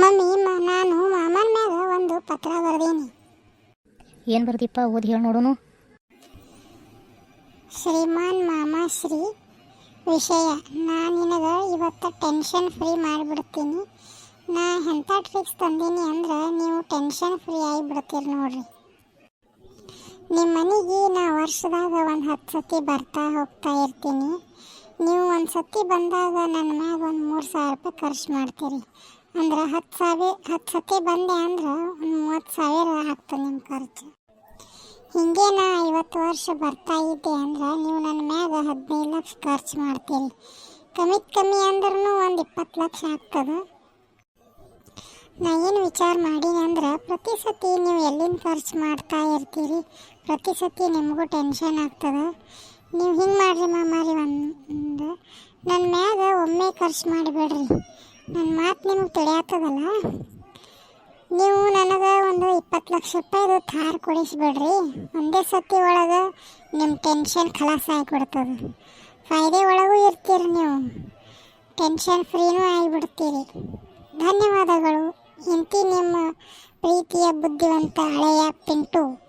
Mummy ನಾನು ಮಾಮನ ಮ್ಯಾಗ ಒಂದು ಪತ್ರ ಬರ್ದೀನಿ. ಏನು ಬರ್ದಿಪ್ಪ ಓದಿ ಹೇಳಿ ನೋಡೋನು? ಶ್ರೀಮಾನ್ ಮಾಮ ಶ್ರೀ ವಿಷಯ ನಾ ನಿನಗೆ ಇವತ್ತು ಟೆನ್ಷನ್ ಫ್ರೀ ಮಾಡಿಬಿಡ್ತೀನಿ. ನಾ ಎಂಥ ಟ್ರಿಕ್ಸ್ ತಂದೀನಿ ಅಂದ್ರೆ ನೀವು ಟೆನ್ಷನ್ ಫ್ರೀ ಆಗಿಬಿಡ್ತೀರಿ ನೋಡ್ರಿ. ನಿಮ್ಮ ಮನೆಗೆ ನಾ ವರ್ಷದಾಗ ಒಂದು ಹತ್ತು ಸತಿ ಬರ್ತಾ ಹೋಗ್ತಾ ಇರ್ತೀನಿ. ನೀವು ಒಂದು ಸತಿ ಬಂದಾಗ ನನ್ನ ಮ್ಯಾಗ ಒಂದು ಮೂರು ಸಾವಿರ ರೂಪಾಯಿ ಖರ್ಚು ಮಾಡ್ತೀರಿ. ಅಂದ್ರೆ ಹತ್ತು ಸಾವಿರ ಹತ್ತು ಸತಿ ಬಂದೆ ಅಂದ್ರೆ ಒಂದು ಮೂವತ್ತು ಸಾವಿರ ಆಗ್ತದೆ ನಿಮ್ಮ ಖರ್ಚು. ಹಿಂಗೆ ನಾ ಐವತ್ತು ವರ್ಷ ಬರ್ತಾ ಇದ್ದೆ ಅಂದ್ರೆ ನೀವು ನನ್ನ ಮ್ಯಾಗ ಹದಿನೈದು ಲಕ್ಷ ಖರ್ಚು ಮಾಡ್ತೀರಿ. ಕಮ್ಮಿ ಕಮ್ಮಿ ಅಂದ್ರೂ ಒಂದು ಇಪ್ಪತ್ತು ಲಕ್ಷ ಆಗ್ತದೆ. ನಾ ಏನು ವಿಚಾರ ಮಾಡೀನಿ ಅಂದ್ರೆ ಪ್ರತಿ ಸತಿ ನೀವು ಎಲ್ಲಿಂದ ಖರ್ಚು ಮಾಡ್ತಾ ಇರ್ತೀರಿ, ಪ್ರತಿ ಸತಿ ನಿಮಗೂ ಟೆನ್ಷನ್ ಆಗ್ತದೆ. ನೀವು ಹಿಂಗೆ ಮಾಡಿರಿ ಮಾಮಾರಿ ಒಂದು ನನ್ನ ಮ್ಯಾಗ ಒಮ್ಮೆ ಖರ್ಚು ಮಾಡಿಬಿಡ್ರಿ. ನನ್ನ ಮಾತು ನಿಮ್ಗೆ ತಿಳಿಯಾತದಲ್ಲ ನೀವು ನನಗೆ ಒಂದು ಇಪ್ಪತ್ತು ಲಕ್ಷ ರೂಪಾಯಿದು ಥಾರ್ ಕೊಡಿಸ್ಬಿಡ್ರಿ. ಒಂದೇ ಸತಿ ಒಳಗೆ ನಿಮ್ಮ ಟೆನ್ಷನ್ ಖಲಾಸ ಆಗಿಬಿಡ್ತದೆ. ಫಾಯ್ದೆ ಒಳಗೂ ಇರ್ತೀರಿ ನೀವು. ಟೆನ್ಷನ್ ಫ್ರೀನೂ ಆಗಿಬಿಡ್ತೀರಿ. ಧನ್ಯವಾದಗಳು. ಇಂತಿ ನಿಮ್ಮ ಪ್ರೀತಿಯ, ಬುದ್ಧಿವಂತ, ಹಳೆಯ ಪಿಂಟು.